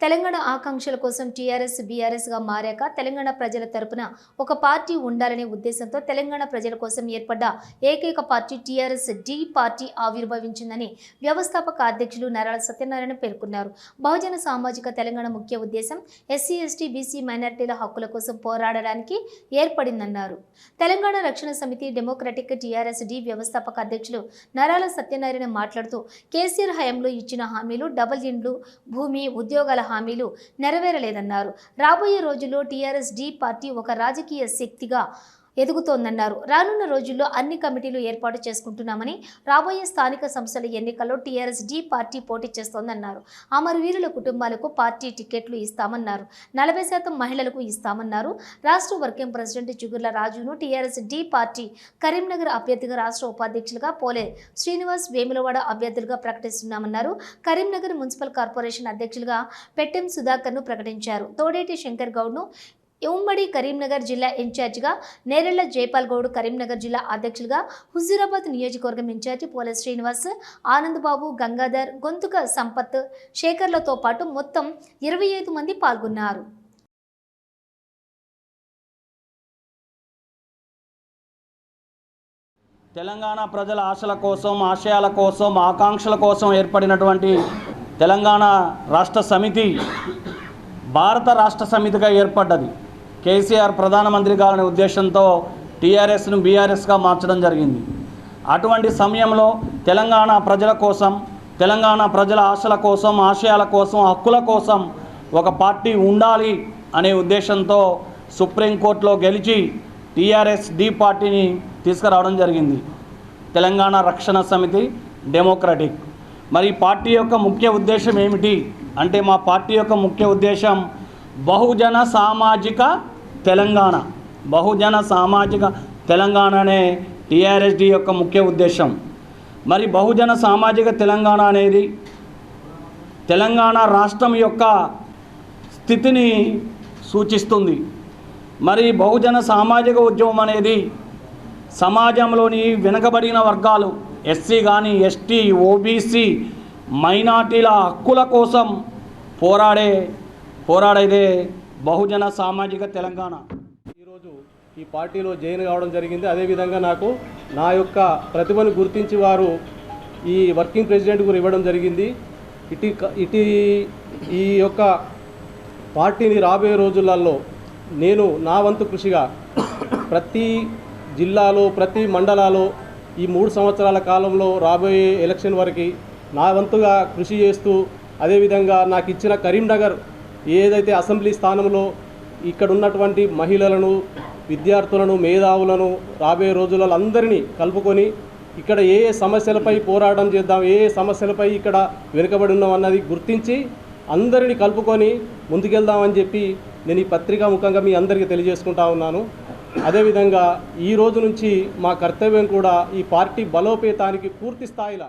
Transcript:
తెలంగాణ ఆకాంక్షల కోసం టీఆర్ఎస్ బీఆర్ఎస్గా మారాక తెలంగాణ ప్రజల తరపున ఒక పార్టీ ఉండాలనే ఉద్దేశంతో తెలంగాణ ప్రజల కోసం ఏర్పడ్డ ఏకైక పార్టీ టీఆర్ఎస్ డి పార్టీ ఆవిర్భవించిందని వ్యవస్థాపక అధ్యక్షులు నరాల సత్యనారాయణ పేర్కొన్నారు. బహుజన సామాజిక తెలంగాణ ముఖ్య ఉద్దేశం ఎస్సీ ఎస్టీ బీసీ మైనార్టీల హక్కుల కోసం పోరాడడానికి ఏర్పడిందన్నారు. తెలంగాణ రక్షణ సమితి డెమోక్రటిక్ టీఆర్ఎస్ డి వ్యవస్థాపక అధ్యక్షులు నరాల సత్యనారాయణ మాట్లాడుతూ కేసీఆర్ హయాంలో ఇచ్చిన హామీలు డబుల్ ఇండ్లు భూమి ఉద్యోగాల హామీలు నెరవేరలేదన్నారు. రాబోయే రోజుల్లో టీఆర్ఎస్ డి పార్టీ ఒక రాజకీయ శక్తిగా ఎదుగుతోందన్నారు. రానున్న రోజుల్లో అన్ని కమిటీలు ఏర్పాటు చేసుకుంటున్నామని రాబోయే స్థానిక సంస్థల ఎన్నికల్లో టీఆర్ఎస్ డి పార్టీ పోటీ చేస్తోందన్నారు. అమరవీరుల కుటుంబాలకు పార్టీ టికెట్లు ఇస్తామన్నారు. నలభై శాతం మహిళలకు ఇస్తామన్నారు. రాష్ట్ర వర్కింగ్ ప్రెసిడెంట్ చిగుర్ల రాజును టీఆర్ఎస్ డి పార్టీ కరీంనగర్ అభ్యర్థిగా రాష్ట్ర ఉపాధ్యక్షులుగా పోలే శ్రీనివాస్ వేములవాడ అభ్యర్థులుగా ప్రకటిస్తున్నామన్నారు. కరీంనగర్ మున్సిపల్ కార్పొరేషన్ అధ్యక్షులుగా పెట్టెం సుధాకర్ను ప్రకటించారు. తోడేటి శంకర్ గౌడ్ను ఉమ్మడి కరీంనగర్ జిల్లా ఇన్ఛార్జిగా నేరెళ్ళ జైపాల్ గౌడ్ కరీంనగర్ జిల్లా అధ్యక్షులుగా హుజూరాబాద్ నియోజకవర్గం ఇన్ఛార్జి పోల శ్రీనివాస్ ఆనందబాబు గంగాధర్ గొంతుక సంపత్ శేఖర్లతో పాటు మొత్తం ఇరవై ఐదు మంది పాల్గొన్నారు. తెలంగాణ ప్రజల ఆశల కోసం ఆశయాల కోసం ఆకాంక్షల కోసం ఏర్పడినటువంటి తెలంగాణ రాష్ట్ర సమితి భారత రాష్ట్ర సమితిగా ఏర్పడ్డది. కేసీఆర్ ప్రధానమంత్రి కావాలనే ఉద్దేశంతో టీఆర్ఎస్ను బీఆర్ఎస్గా మార్చడం జరిగింది. అటువంటి సమయంలో తెలంగాణ ప్రజల కోసం తెలంగాణ ప్రజల ఆశల కోసం ఆశయాల కోసం హక్కుల కోసం ఒక పార్టీ ఉండాలి అనే ఉద్దేశంతో సుప్రీంకోర్టులో గెలిచి టీఆర్ఎస్ డి పార్టీని తీసుకురావడం జరిగింది. తెలంగాణ రక్షణ సమితి డెమోక్రటిక్. మరి పార్టీ యొక్క ముఖ్య ఉద్దేశం ఏమిటి? అంటే మా పార్టీ యొక్క ముఖ్య ఉద్దేశం బహుజన సామాజిక తెలంగాణ. బహుజన సామాజిక తెలంగాణ అనే టీఆర్ఎస్డి యొక్క ముఖ్య ఉద్దేశం. మరి బహుజన సామాజిక తెలంగాణ అనేది తెలంగాణ రాష్ట్రం యొక్క స్థితిని సూచిస్తుంది. మరి బహుజన సామాజిక ఉద్యమం అనేది సమాజంలోని వెనుకబడిన వర్గాలు ఎస్సీ కానీ ఎస్టీ ఓబీసీ మైనార్టీల హక్కుల కోసం పోరాడే పోరాడేదే బహుజన సామాజిక తెలంగాణ. ఈరోజు ఈ పార్టీలో జాయిన్ కావడం జరిగింది. అదేవిధంగా నాకు నా యొక్క ప్రతిభను గుర్తించి వారు ఈ వర్కింగ్ ప్రెసిడెంట్ కూడా ఇవ్వడం జరిగింది. ఇటు ఇటు ఈ యొక్క పార్టీని రాబోయే రోజులలో నేను నా వంతు కృషిగా ప్రతి జిల్లాలో ప్రతి మండలాలో ఈ మూడు సంవత్సరాల కాలంలో రాబోయే ఎలక్షన్ వరకు నా వంతుగా కృషి చేస్తూ అదేవిధంగా నాకు ఇచ్చిన కరీంనగర్ ఏదైతే అసెంబ్లీ స్థానంలో ఇక్కడ ఉన్నటువంటి మహిళలను విద్యార్థులను మేధావులను రాబోయే రోజులలో అందరినీ కలుపుకొని ఇక్కడ ఏ ఏ సమస్యలపై పోరాటం చేద్దాం ఏ ఏ సమస్యలపై ఇక్కడ వెనుకబడి ఉన్నాం అన్నది గుర్తించి అందరిని కలుపుకొని ముందుకెళ్దామని చెప్పి నేను ఈ పత్రికా ముఖంగా మీ అందరికీ తెలియజేసుకుంటా ఉన్నాను. అదేవిధంగా ఈ రోజు నుంచి మా కర్తవ్యం కూడా ఈ పార్టీ బలోపేతానికి పూర్తి స్థాయిలో